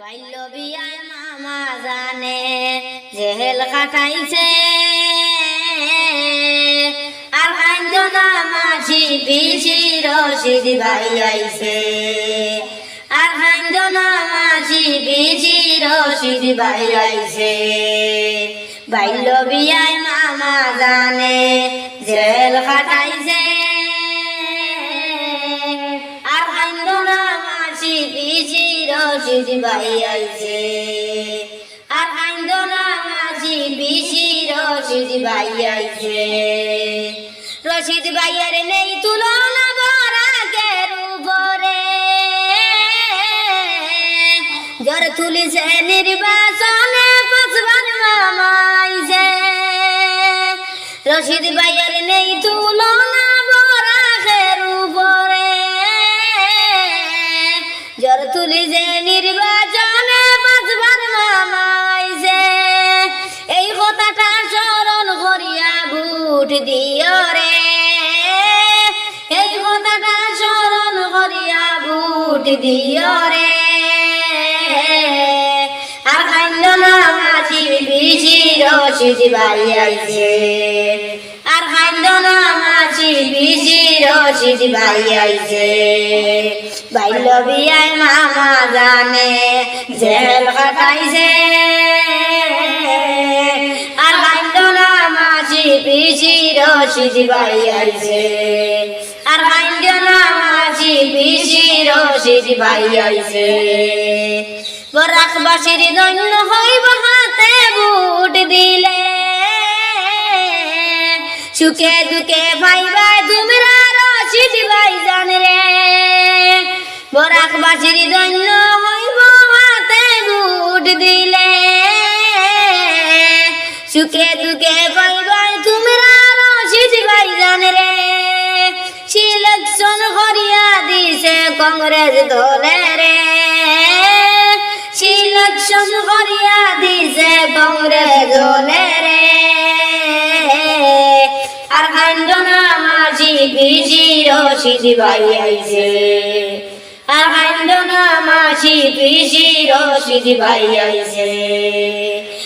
বাল্য বিয়ায় মামা জানে, জেহেল কাটাইছে। আর কান্দনা মাঝি পিছি রশিদ ভাই আইছে। আর কান্দনা মাঝি পিছি রশিদ ভাই আইছে। বাল্য বিয়ায় মামা জানে জেল কাটাইছে। রশিদ ভাই আর কান্দনা মাঝি পিছি রশিদ ভাই আইছে। রশিদ নেই তুলনা বরাকের উপরে তুলিছে নির্বাচনে পাঁচবার মামাইছে। রশিদ ভাইয়ের ভোট দিও রে। এই কথাটা স্মরণ করিয়া ভোট দিও রে। আর কান্দ না মাঝি বিজি রশিদ ভাই আইছে আর কান্দ না মাঝি রশিদ ভাই আইছে বাইল বিয়ায় মামা জানে, জেল কাটাইছে। রশিদ ভাই আইছে আর কান্দ না মাঝি বিজি রশিদ ভাই আইছে বরাকবাসীর দৈন্য হইব হাতে বুট দিলে সুখে দুঃখে ভাই ভাই তোমরা রশিদ ভাই জান রে বরাকবাসীর দৈন্য হইব হাতে বুট দিলে সুখে দুঃখে জান রে। দিছে কংগ্রেস দলে রে। দিছে কংগ্রেস দলে রে। আর কান্দনা মাঝি বিজি রশিদ ভাই আইছে। আর কান্দনা মাঝি বিজি রশিদ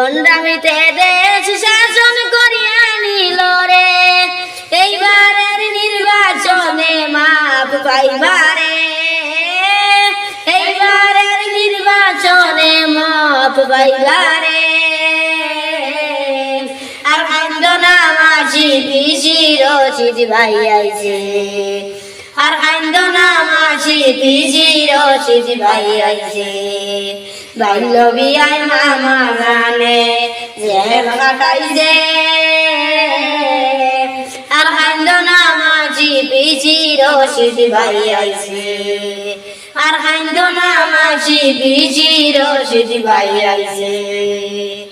বন্ডামিতে দেশ শাসন করিয়া নিল রে। এইবারের নির্বাচনে মাপ পাইবারে এইবারের নির্বাচনে মাপ পাইবারে আর কান্দনা মাঝি পিসি রশিদ ভাই আইছে। আর কান্দনা মাঝি পিসি রশিদ ভাই আইছে। বাল্য বিয়ায় মামা জানে জেল কাটাইছে আর কান্দনা মাঝি পিছি ভাই আইছে। আর কান্দনা মাঝি পিছি রশিদ ভাই আইছে।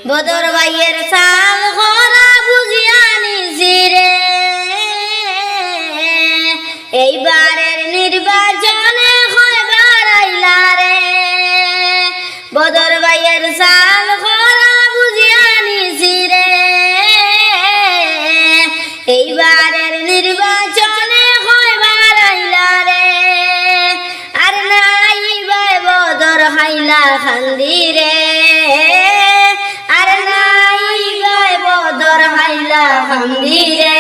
বদর ভাইয়ের সাল হাইলা খান্দি রে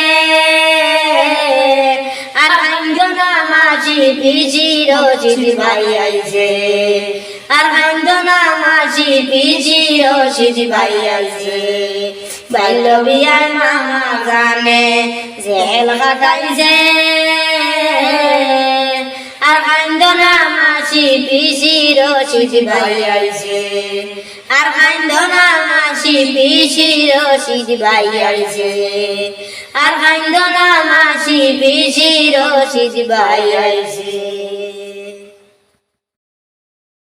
আর আইন্দনা মাঝি পিজি রশিদ ভাই আইছে। আর মাঝি পিজি রশিদ ভাই আইছে। বাল্য বিয়ায় মামা গানে জেল কাটাইছে। রশিদ ভাই আইছে। আর কান্দ না মাসি পিসি রশিদ ভাই আইছে। আর কান্দ না মাসি পিসি রশিদ ভাই আইছে।